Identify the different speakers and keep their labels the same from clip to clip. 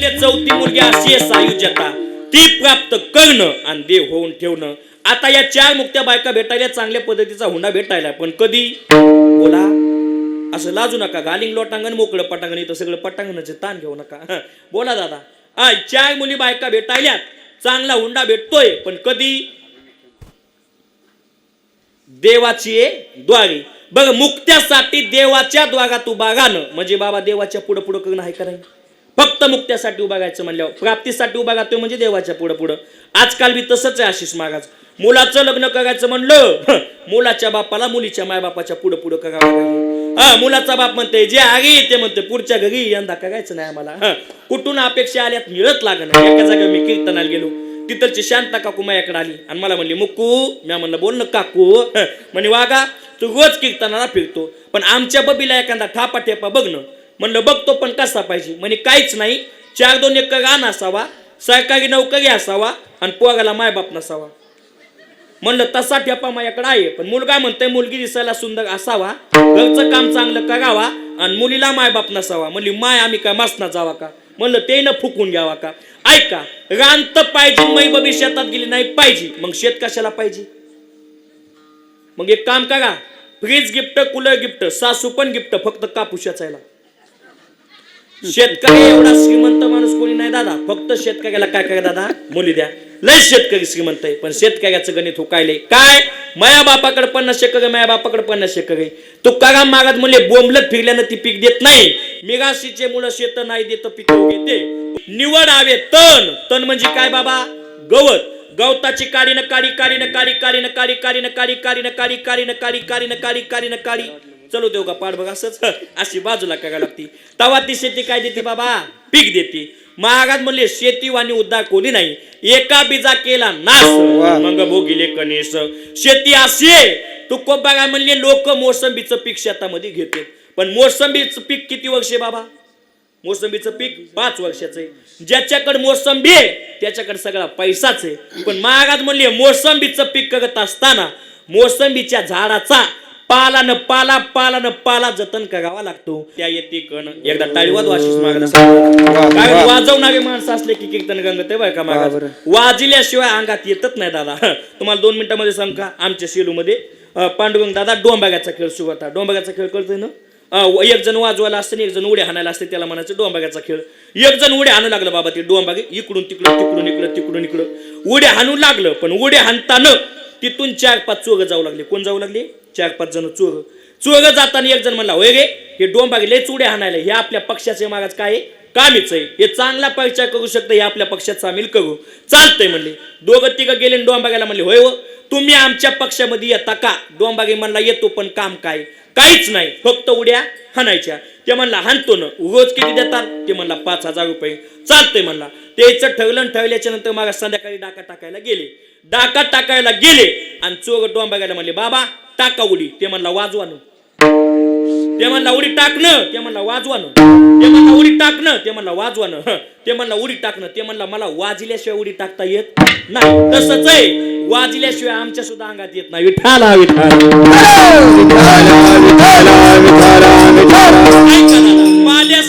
Speaker 1: म्हणले चौथी मुलगी अशी आहे सायुज्यता. ती प्राप्त करणं आणि देव होऊन ठेवणं. आता या चार मुक्त्या बायका भेटायला चांगल्या पद्धतीचा हुंडा भेटायला पण कधी? बोला. असं लाजू नका गालिंग लोटांगण मोकळं पटांगण इथं सगळं पटांगणाचे ताण घेऊ नका. बोला दादा. आय चार मुली बायका भेटायल्यात. चांगला हुंडा भेटतोय पण कधी? देवाची आहे द्वारी. बघ मुक्त्यासाठी देवाच्या द्वारात उभा राहणं. म्हणजे बाबा देवाच्या पुढं पुढं करणं आहे का नाही? फक्त मुक्त्यासाठी उभा राहायचं म्हणल्यावर प्राप्तीसाठी उभा राहतोय म्हणजे देवाच्या पुढं पुढं. आजकाल बी तसंच आहे आशिष महाराज. मुलाचं लग्न करायचं म्हणलं मुलाच्या बापाला मुलीच्या मायबापाच्या पुढं पुढं करावं हा मुलाचा बाप म्हणते जे आगे ते म्हणते पुढच्या घरी यंदा करायचं नाही आम्हाला. कुठून अपेक्षा आल्यात मिळत लागणार एका जागा मी कीर्तनाला गेलो. तिथलची शांता काकू माझ्याकडे आली आणि मला म्हणली मुक्कू मी म्हणलं बोल ना काकू. म्हणे वागा तू रोज कीर्तनाला फिरतो पण आमच्या बबीला एखादा ठापा ठेपा बघणं म्हणलं बघतो पण कसा पाहिजे. म्हणे काहीच नाही. चार दोन एक रान असावा सरकारी नोकरी असावा आणि पोराला मायबाप नसावा. म्हणलं तसा ठेपा माझ्याकडे आहे पण मुलगा म्हणतोय मुलगी दिसायला सुंदर असावा घरचं काम चांगलं करावा आणि मुलीला मायबाप नसावा. म्हणली माय आम्ही काय मसना जावा का? म्हणलं ते न फुकून घ्यावा का? ऐका रान तर पाहिजे मै बबी शेतात गेली नाही पाहिजे. मग शेत कशाला पाहिजे? मग एक काम करा फ्रीज गिफ्ट कूलर गिफ्ट सासू पण गिफ्ट फक्त कापूस याचायला. शेतकरी एवढा श्रीमंत माणूस कोणी नाही दादा. फक्त शेतकऱ्याला काय काय दादा? मुली द्या. लय शेतकरी श्रीमंत आहे पण शेतकऱ्याचं गणित हो हुकायले काय माया बापाकडे पन्नास एकर माया बापाकडे पन्नास एकर आहे. तुकाराम मागात मुले बोंबलत फिरल्यानं ती पीक देत नाही. मिराशीचे मुलं शेत नाही देत पीक घेते. निवड हवे तण. तण म्हणजे काय बाबा? गवत. गवताची काडी न काडी काडी न काडी काडी न काडी काडी न काडी काडी न काडी काडी न काडी काडी न काडी काडी न काडी. चलो देऊ का पाठ बघ असंच. अशी बाजूला करायला लागती. तवा ती शेती काय देते बाबा? पीक देते. महागात म्हणले शेती वाणी उद्धार कोणी नाही. एका बीजा केला नाश. मग भोगिले कणेश शेती अशी आहे. तू बघा म्हणले लोक मोसंबीचं पीक शेतामध्ये घेते. पण मोसंबीचं पीक किती वर्ष आहे बाबा? मोसंबीचं पीक पाच वर्षाचं आहे. ज्याच्याकडे मोसंबी आहे त्याच्याकडे सगळा पैसाच आहे. पण महाराज म्हणले मोसंबीचं पीक करत असताना मोसंबीच्या झाडाचा पाला न पाला पाला न पाला जतन करावा लागतो. त्या येते कण. एकदा टाळीवाद वाशिस कारण वाजवणारे माणसं असले की कीर्तन गंगत बरं का महाराज वाजल्याशिवाय अंगात येतच नाही दादा. तुम्हाला दोन मिनिटांमध्ये सांग का? आमच्या शेलूमध्ये अं, पांडुरंग दादा डोंबाग्याचा खेळ सुरू होता. डोंबाग्याचा खेळ कळतोय ना? एक जण वाजवायला असते एक जण उड्या हाणायला असते त्याला म्हणायचं डोंबाग्याचा खेळ. एक जण उड्या हाणू लागलं बाबा ते डोंबागे इकडून तिकडं तिकडून इकडं तिकडून इकडं. उड्या हाणू लागलं पण उड्या हाणताना तिथून चार पाच चोर जाऊ लागले. कोण जाऊ लागले? चार पाच जण चोर चोर जाताना एक जण म्हणला होय रे हे डोंबागे लय उड्या हाणायला. हे आपल्या पक्षाचे महाराज काय कामीच आहे. हे चांगला परिचय करू शकतं हे आपल्या पक्षात सामील करू. चालतंय म्हणले. दोघं तिघं गेले डोंबागेला डोंबाग्याला म्हणले होय हो तुम्ही आमच्या पक्षामध्ये येता का? डोंबागे म्हणला येतो पण काम काय? काहीच नाही. फक्त उड्या हाणायच्या. ते म्हणला हाणतो ना. रोज किती देतात? ते म्हणला पाच हजार रुपये. चालतंय म्हणला. त्याचं ठरलं ठरल्याच्या नंतर मला संध्याकाळी डाका टाकायला गेले. डाका टाकायला गेले आणि चोर डोंबाग्याला म्हणले बाबा टाका उडी. ते म्हणला वाजवानं ते म्हणला उडी टाकणं ते म्हणला वाजवानं ते म्हणला उडी टाकणं ते म्हणला वाजवानं. ते म्हणला उडी टाकणं ते म्हणला मला वाजल्याशिवाय उडी टाकता येत नाही. तसंच आहे. वाजल्याशिवाय आमच्या सुद्धा अंगात येत नाही. विठाला विठाला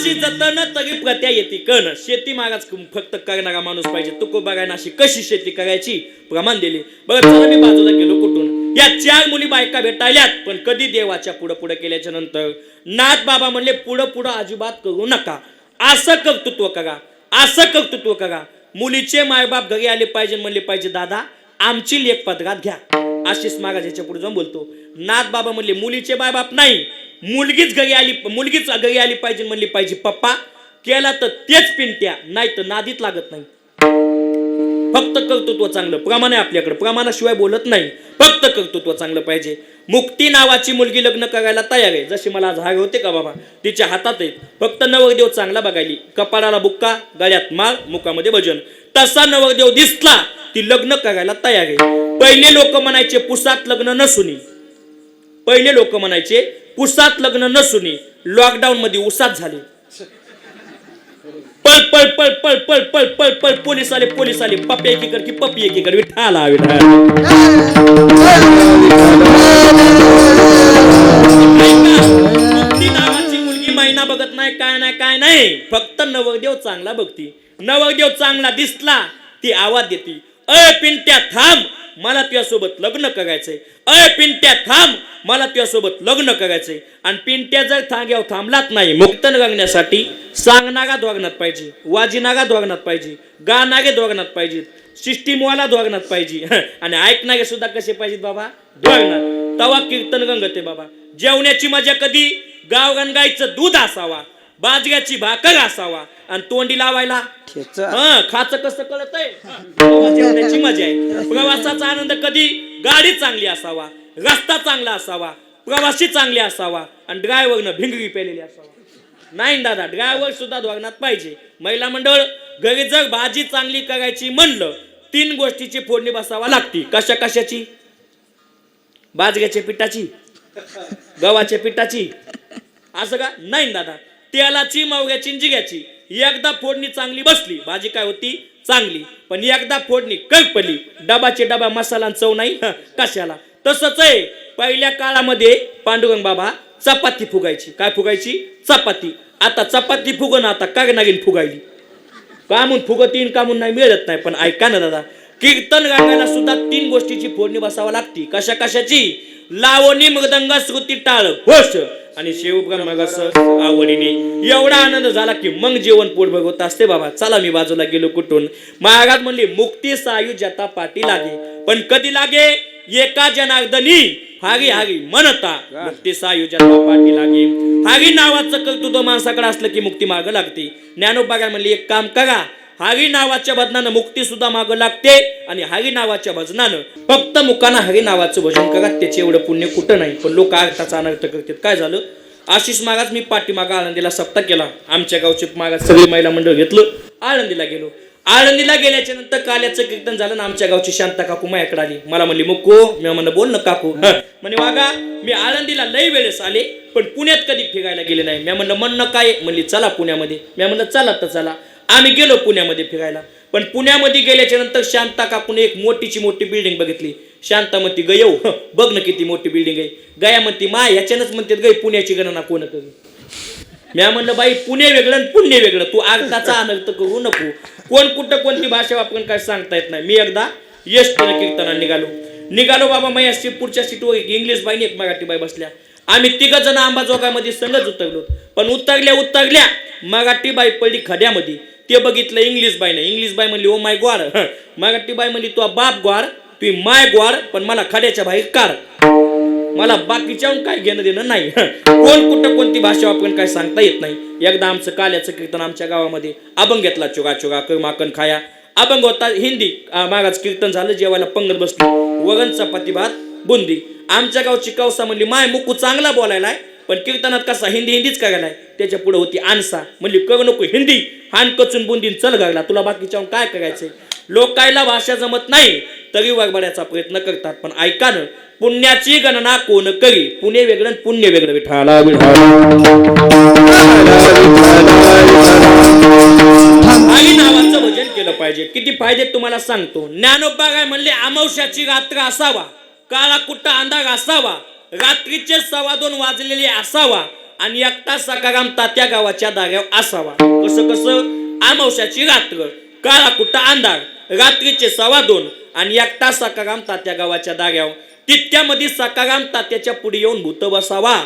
Speaker 1: कशी जतन तरी प्रत्या येते कण. शेती मागाच फक्त करणारा माणूस पाहिजे. तुको अशी कशी शेती करायची? प्रमाण दिले. बरं चला मी बाजूला गेलो कुठून? या चार मुली बायका भेटायल्यात पण कधी देवाच्या पुढं पुढं केल्याच्यानंतर? नाथ बाबा म्हणले पुढं पुढं अजिबात करू नका. असं कर्तृत्व करा. असं कर्तृत्व करा. मुलीचे मायबाप घरी आले पाहिजे म्हणले पाहिजे दादा आमची लेख पदरात घ्या. आशिष महाराज याच्यापुढे जाऊन बोलतो नाथ बाबा म्हणले मुलीचे मायबाप नाही मुलगीच घरी आली मुलगीच घरी आली पाहिजे म्हणली पाहिजे पप्पा केला तर तेच पिंट्या नाही तर नादीत लागत नाही. फक्त कर्तृत्व चांगलं प्रमाण आहे आपल्याकडे प्रमाणाशिवाय बोलत नाही. फक्त कर्तृत्व चांगलं पाहिजे. मुक्ती नावाची मुलगी लग्न करायला तयार आहे. जशी मला आज हार होते का बाबा? तिच्या हातात आहेत. फक्त नवरदेव चांगला बघायली. कपाळाला बुक्का गळ्यात माळ मुखामध्ये भजन. तसा नवरदेव दिसला ती लग्न करायला तयार आहे. पहिले लोक म्हणायचे पुसात लग्न नसुनी. पहिले लोक म्हणायचे उसात लग्न नसुनी लॉकडाऊन मध्ये उसात झाले. पळ पळ पळ पळ पळ पळ पळ पळ पोलीस आले पोलीस आले पप्पी एकीकड की पप्पी एकीकड विठाला विठाला नावाची मुलगी महिना बघत नाही काय नाही काय नाही. फक्त नवदेव चांगला बघती. नवदेव चांगला दिसला ती आवाज देते. अय पिंट्या थांब. मला तुझ्यासोबत लग्न करायचंय. अय पिंट्या थांब. मला तुझ्यासोबत लग्न करायचंय. आणि पिंट्या जर थांग्याव थांबलात नाही मुक्तन रंगण्यासाठी सांगणारा धोरणात पाहिजे वाजिनागा धोरणात पाहिजे गाणारे धोरणात पाहिजेत सिस्टीमवाला धोरणात पाहिजे. आणि ऐकणारे सुद्धा कसे पाहिजेत बाबा? धोरणात तवा कीर्तन गंगते बाबा. जेवण्याची मजा कधी? गावगण गाईचं दूध असावा. बाजऱ्याची भाकर असावा आणि तोंडी लावायला. हं, खाचं कसं कळत जेवण्याची मजा आहे. प्रवासाचा आनंद कधी गाडी चांगली असावा रस्ता चांगला असावा प्रवासी चांगले असावा आणि ड्रायव्हरनं भिंगरी पेलेली असावा. नाही दादा ड्रायव्हर सुद्धा धोरणात पाहिजे. महिला मंडळ घरी जर भाजी चांगली करायची म्हणलं तीन गोष्टीची फोडणी बसावा लागती. कशा कशाची? बाजऱ्याच्या पिठाची गव्हाच्या पिठाची. असं का? नाही दादा. तेलाची मावग्याची जिग्याची. एकदा फोडणी चांगली बसली भाजी काय होती? चांगली. पण एकदा फोडणी कळपली डबाचे डबा मसाला चव नाही? कशाला? तसंच आहे. पहिल्या काळामध्ये पांडुरंग बाबा चपाती फुगायची. काय फुगायची? चपाती. आता चपाती फुगन आता काय नागिन फुगायली. कामून फुगतीन कामून नाही मिळत नाही. पण ऐका ना दादा कीर्तन गायला सुद्धा तीन गोष्टीची फोडणी बसावा लागती. कशा कशाची? लावणी मृदंग श्रुती टाळ घोष आणि शिवब्रह्मगस आवडीने एवढा आनंद झाला की मग जेवण पोट भगवत असते बाबा. चला मी बाजूला गेलो कुठून? महाराज म्हणले मुक्ती सायू जता पाठी लागे. पण कधी लागे? एका जनार्दनी. हागी हागी म्हणता मुक्ती सायू जता पाठी लागे. हागी नावाचं कर्तृत्व माणसाकडे असलं की मुक्ती माग लागते. ज्ञानोपागा म्हणले एक काम करा. हरी नावाच्या भजनानं मुक्ती सुद्धा मागं लागते आणि हरी नावाच्या भजनानं फक्त मुखानं हरी नावाचं भजन करा त्याचे एवढं पुण्य कुठं नाही. पण लोक अर्थाचा अनर्थ करतात. काय झालं? आशिष महाराज मी पाठीमागा आळंदीला सप्ताह केला. आमच्या गावचे महाराज सगळी महिला मंडळ घेतलं. आळंदीला गेलो. आळंदीला गेल्याच्यानंतर काल्याचं कीर्तन झालं ना आमच्या गावची शांता काकू माझ्याकडे आली. मला म्हणली मुक्को मी म्हणलं बोल ना काकू. म्हणे वागा मी आळंदीला लई वेळेस आले पण पुण्यात कधी फिरायला गेले नाही. मी म्हणलं म्हणणं काय म्हणली चला पुण्यामध्ये. मी म्हणलं चला तर चला. आम्ही गेलो पुण्यामध्ये फिरायला. पण पुण्यामध्ये गेल्याच्यानंतर शांता कापून एक मोठीची मोठी बिल्डिंग बघितली. शांता म्हणती गयव बघ ना किती मोठी बिल्डिंग आहे. गया म्हणती मा याच्यानंच म्हणते गय पुण्याची गणना कोण करू म्या म्हणलं बाई पुणे वेगळं आणि पुण्य वेगळं. तू अर्थाचा अनर्थ करू नको. कोण कुठं कोणती भाषा वापरून काय सांगता येत नाही. मी एकदा यशटीनं कीर्तना निघालो. निघालो बाबा मग या पुढच्या सीटवर एक इंग्लिश बाईने एक मराठी बाई बसल्या. आम्ही तिघ जण आंबाजोगामध्ये संगच उतरलो. पण उतरल्या उतरल्या मराठी बाई पडली खड्यामध्ये. ते बघितलं इंग्लिश बाईने इंग्लिश बाई म्हणली ओ माय ग्वार मराठी बाई म्हणली तू बाप ग्वार तू माय ग्वार पण मला खड्याच्या बाहेर कार मला बाकीच्या काय घेणं देणं नाही. कोण कुठं कोणती भाषा वापरून काय सांगता येत नाही. एकदा आमचं काल्याचं कीर्तन आमच्या गावामध्ये. अभंग घेतला चुगा चुगा कर माकन खाया. अभंग होता हिंदी आ, मागाच कीर्तन झालं जेवायला पंगत बसली. वगन चपाती भात बुंदी. आमच्या गावची कवसा म्हणली माय मुकू चांगला बोलायलाय. पण कीर्तनात कसा हिंदी हिंदीच करायलाय त्याच्या पुढे होती आणसा म्हणली करू नको हिंदी. हान कचून बुंदीन चल घागला तुला बाकीच्या काय करायचंय? लोकायला भाषा जमत नाही. तरी वागबड्याचा प्रयत्न करतात पण ऐका ना पुण्याची गणना कोण करी? पुणे वेगळं पुण्य वेगळं. विठाला आई नावाचं भजन केलं पाहिजे. किती फायदे तुम्हाला सांगतो. ज्ञानोबा काय म्हणले अमावश्याची रात्र असावा. काळा कुट्टा अंधार असावा. रात्रीचे सव्वा दोन वाजलेले असावा आणि एकटा सकाराम तात्या गावाच्या दाऱ्यावर असावा. कसं कसं? अमावश्याची रात्र. काळाकुट्टा अंधार? रात्रीचे सव्वा दोन आणि एकटा सकाराम तात्या गावाच्या दाऱ्यावर तितक्यामध्ये सकाराम तात्याच्या पुढे येऊन भूत बसावा.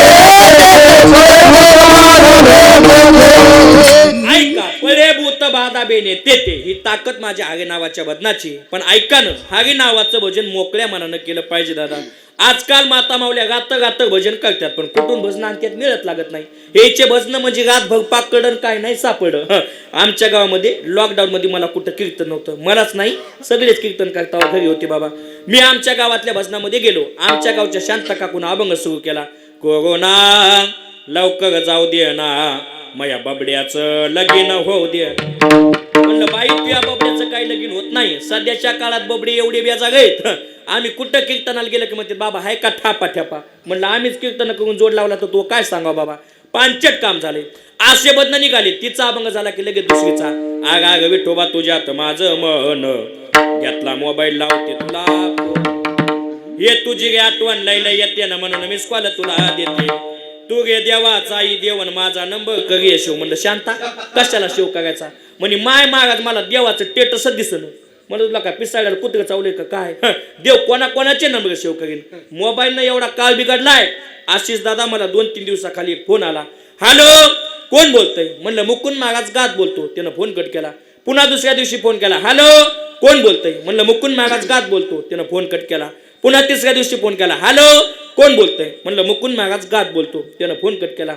Speaker 1: भूत तेते ही ताकद माझ्या आगे नावाच्या भजनाची पण ऐका ना नावाचं भजन मोकळ्या मनानं केलं पाहिजे दादा. आजकाल माता मावल्या गात गात भजन करतात पण कुठून भजन आणखी मिळत लागत नाही. हेचे भजन म्हणजे रातभर पाकडन काय नाही सापड. आमच्या गावामध्ये लॉकडाऊन मध्ये मला कुठं कीर्तन नव्हतं. मलाच नाही. सगळेच कीर्तन करता घरी होते बाबा. मी आमच्या गावातल्या भजनामध्ये गेलो. आमच्या गावच्या शांत काकून अभंग सुरू केला. कोरोना लवकर जाऊ दे ना. मया बबड्याचं लगीन होऊ दे. म्हणलं बाई तुया बाबड्याचं काही लगीन होत नाही. सध्याच्या काळात बबडे एवढे बेजाग आहेत. आम्ही कुठं कीर्तनाला गेलं की म्हणते बाबा हाय का ठापा ठ्यापा? म्हणलं आम्हीच कीर्तन करून जोड लावला तर तो काय सांगा बाबा? पांचट काम झाले. आशे बदन निघाले. तिचा अभंग झाला की लगेच दुसरीचा. आग आग विठोबा तुझ्यात माझं मन. घेतला मोबाईल लावते तुला. हे ये तुझी आठवण लय लय येते ना म्हणून मिस कॉल तुला देते. तू गे देवाचा आई देवन माझा नंबर करी शिव म्हणलं शांता कशाला शिव करायचा? म्हणे माय महाराज मला देवाचं टेटस दिसन म्हणलं तुला काय पिसाळ्याला कुत्र चावले का काय? देव कोणा कोणाचे नंबर सेव करीन. मोबाईलनं एवढा काळ बिघडलाय. आशिष दादा मला दोन तीन दिवसाखाली एक फोन आला. हॅलो कोण बोलतोय? म्हणलं मुकुंद महाराज गात बोलतो. त्यानं फोन कट केला. पुन्हा दुसऱ्या दिवशी फोन केला. हॅलो कोण बोलतोय? म्हणलं मुकुंद महाराज गात बोलतो. त्यानं फोन कट केला. पुन्हा तिसऱ्या दिवशी फोन केला. हॅलो कोण बोलतंय? म्हणलं मुकुंद महाराज गात बोलतो. त्यानं फोन कट केला.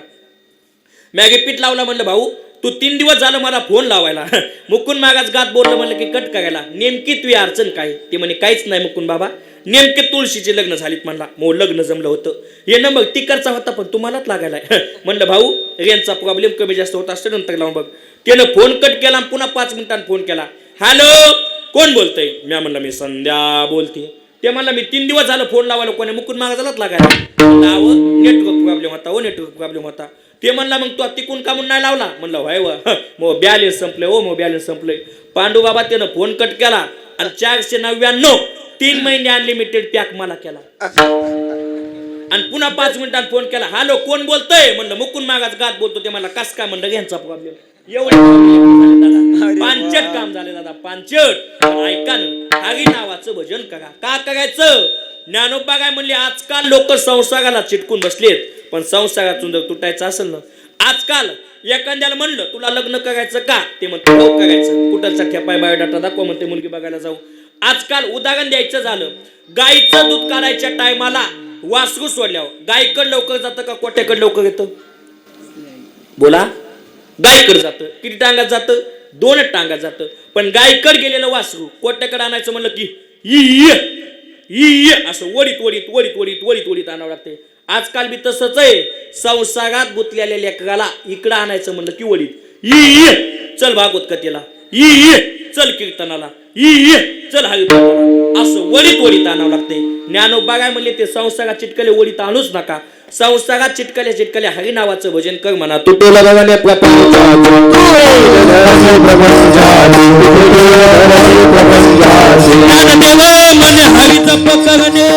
Speaker 1: मॅगी पीठ लावला म्हणलं भाऊ तू तीन दिवस झालं मला फोन लावायला. मुकुंद मागाच गात बोललं म्हणलं की कट करायला. नेमकी तुझी अडचण काय? ते म्हणे काहीच नाही मुकुंद बाबा. नेमके तुळशीचे लग्न झालीत म्हणला. मो लग्न जमलं होतं. हे ना मग तिकडचा होता पण तुम्हालाच लागायला. म्हणलं भाऊ रेंजचा प्रॉब्लेम कमी जास्त होत असतो नंतर लावून बघ. त्यानं फोन कट केला पुन्हा पाच मिनिटांनी फोन केला. हॅलो कोण बोलतंय? मी म्हणलं मी संध्या बोलते. ते म्हणला मी तीन दिवस झालं फोन लावायला कोणी मुकुंद मागायलाच लागायला? लाव नेटवर्क प्रॉब्लेम होता हो नेटवर्क प्रॉब्लेम होता. ते म्हणला मग तू तिकून का म्हणून नाही लावला? म्हणलं व्हाय व मग बॅलेन्स संपले हो मग बॅलेन्स संपले पांडू बाबा त्यानं फोन कट केला आणि चारशे नव्याण्णव तीन महिने अनलिमिटेड पॅक मला केला. आणि पुन्हा पाच मिनिटात फोन केला हॅलो कोण बोलतोय? म्हणलं मुकुंद मागाच गात बोलतो ते मला कस काय? म्हणलं यांचा प्रॉब्लेम एवढे पांचट काम झाले दादा. पांचट ऐका ना हागी नावाचं भजन करा. का करायचं? ज्ञानोबा काय म्हणले आजकाल लोक संसाराला चिटकून बसलेत पण संसारातून जर तुटायचं असेल ना? आजकाल एखाद्याला म्हणलं तुला लग्न करायचं का? ते म्हणते हो करायचं. कुठलचा ठेपाय बायोडाटा दाखवा म्हणते मुलगी बघायला जाऊ. आजकाल उदाहरण द्यायचं झालं. गाईचं दूध काढायच्या टायमाला वासरू सोडल्यावर. गायकड लवकर जातं का कोट्याकड लवकर येतं? बोला. गायकड जातं किती टांगात जातं? दोनच टांगात जातं. पण गायकड गेलेलं वासरू कोट्याकडे आणायचं म्हणलं की ई ये, ये असं वडीत वडीत वडीत वडीत वडीत वडीत आणावं लागते. आजकाल बी तसंच आहे. संसारात गुतलेल्या लेकराला इकडं आणायचं म्हणलं की वडीत. ई चल भागवत कथेला. ई ये, चल कीर्तनाला. ये, चल हवी असं वडीत वडीत आणावं लागते ज्ञानोबा काय म्हणले ते संसारात चिटकले वडीत आणूच नका संसारात चिटकले चिटकले हरी नावाचं भजन कर म्हणा तुटेला
Speaker 2: तुला बघाने
Speaker 1: मन हरी जप करणे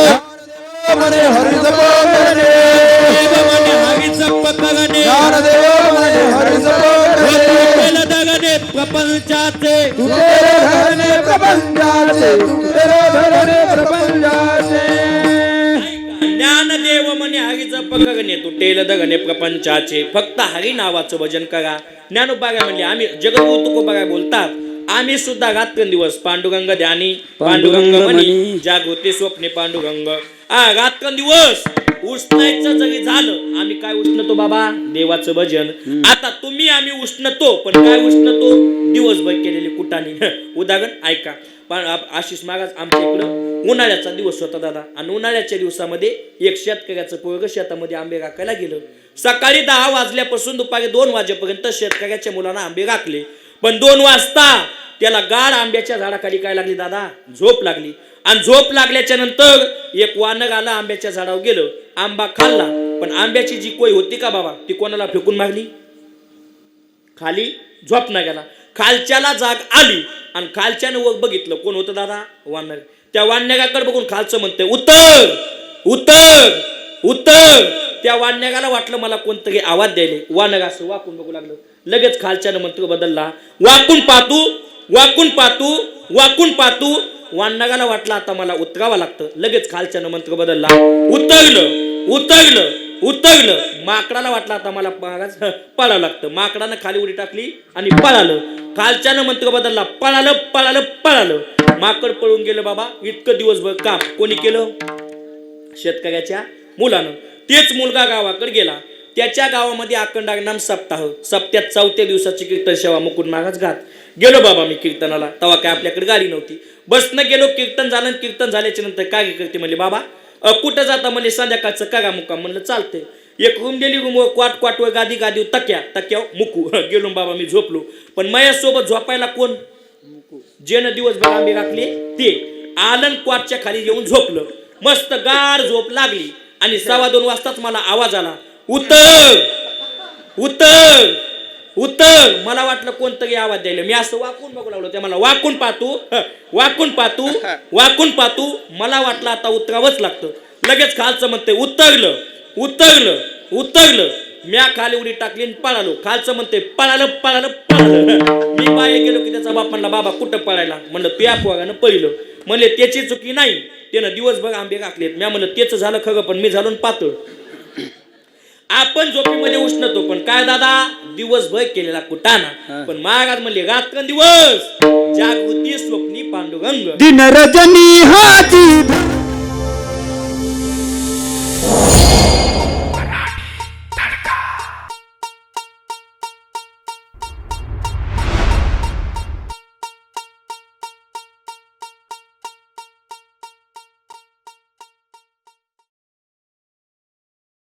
Speaker 2: म्हणे हरी जप करणे
Speaker 1: मन हरी जप करणे प्रपंचाचे.
Speaker 2: तुझे धरणे प्रपंचाचे तुझे धरणे प्रपंचाचे
Speaker 1: ज्ञानदेव म्हणे हरी जप करणे तुटेल दगने प्रपंचाचे. फक्त हरी नावाचं भजन करा. ज्ञानोबा काय म्हणले आम्ही जगद्गुरु तुकोबा काय बोलतात. आम्ही सुद्धा रात्रंदिवस पांडुरंग ध्यानी पांडुरंग म्हणी. जागृती स्वप्ने पांडुरंग. आ रात्रंदिवस! उष्णायचं जरी झालं आम्ही काय उष्णतो बाबा? देवाचं भजन. आता तुम्ही आम्ही उष्णतो पण काय उष्णतो? दिवसभर केलेली कुटाणी उदाहरण ऐका. पण आशिष महाराज आमच्या इकडं उन्हाळ्याचा दिवस होता दादा. आणि उन्हाळ्याच्या दिवसामध्ये एक शेतकऱ्याचं पोरग शेतामध्ये आंबे राखायला गेलं. सकाळी दहा वाजल्यापासून दुपारी दोन वाजेपर्यंत शेतकऱ्याच्या मुलांना आंबे राखले. पण दोन वाजता त्याला गाढ आंब्याच्या झाडाखाली काय लागली दादा? झोप लागली. आणि झोप लागल्याच्या नंतर एक वानर आला आंब्याच्या झाडावर गेलं. आंबा खाल्ला. पण आंब्याची जी कोय होती का बाबा? ती कोणाला फेकून मागली खाली झोप ना गेला. खालच्याला जाग आली आणि खालच्यानं वर बघितलं. कोण होतं दादा? वानर. त्या वान्यगाकडे बघून खालचं म्हणतंय उतर उतर उतर त्या वान्यगाला वाटलं मला कोणतरी आवाज द्यायले. वानग असं वाकून बघू लागलं. लगेच खालच्यानं मंत्र बदलला. वाकून पाहतू वाकून पाहतू वाकून पाहतू वानगाला वाटलं आता मला उतरावं लागतं. लगेच खालच्यानं मंत्र बदलला. उतरलं उतरलं उतरलं. माकडाला वाटलं आता मला महाराज पळावं लागतं. माकडानं खाली उडी टाकली आणि पळालं. खालच्यानं मंत्र बदलला. पळालं पळालं पळालं. माकड पळून गेलं बाबा. इतकं दिवसभर काम. कोणी केलं? शेतकऱ्याच्या मुलानं. तेच मुलगा गावाकडे गेला. त्याच्या गावामध्ये अखंड नाम सप्ताह. सप्त्यात चौथ्या दिवसाची कीर्तन सेवा मुकुंद महाराज घात. गेलो बाबा मी कीर्तनाला. तेव्हा काय आपल्याकडे गाडी नव्हती. बसनं गेलो कीर्तन झालं आणि कीर्तन झाल्याच्यानंतर काय करते म्हणले बाबा कुठं जाता म्हणले संध्याकाळचं कागा मुक्काम म्हणलं चालतंय. एक रूम दिली रूम क्वाट क्वाटवर गादी गादी तक्या तक्या मुकू. गेलो बाबा मी झोपलो. पण माझ्यासोबत झोपायला कोण?
Speaker 2: नको
Speaker 1: जेनं दिवसभर आंबे राखले ते. आलन क्वाटच्या खाली येऊन झोपलं. मस्त गार झोप लागली आणि सव्वा दोन वाजताच मला आवाज आला उतर उतर. उतर मला वाटलं कोणतरी आवाज द्यायला. मी असं वाकून बघू लागलो. त्या मला वाकून पाहतू वाकून पाहतू वाकून पाहतू. मला वाटलं आता उतरावंच लागतं. लगेच खालचं म्हणते उतरलं उतरलं उतरलं. म्या खाली उडी टाकली आणि पळालो. खालचं म्हणते पळालं पळालं पळालं. मी बाहेर गेलो की त्याचा बाप म्हणला बाबा कुठं पळायला? म्हणलं त्या पोगानं पहिलं म्हणले त्याची चुकी नाही. त्यानं दिवसभर आंबे घातलेत. म्या म्हणलं तेच झालं खरं पण मी झालो पातळ. आपण झोपेमध्ये उष्णतो पण काय दादा? दिवसभर केलेला कुटाणा. पण महाराज म्हणले रात्र दिवस जागृती स्वप्नी पांडुरंग.
Speaker 2: दिन रजनी हाची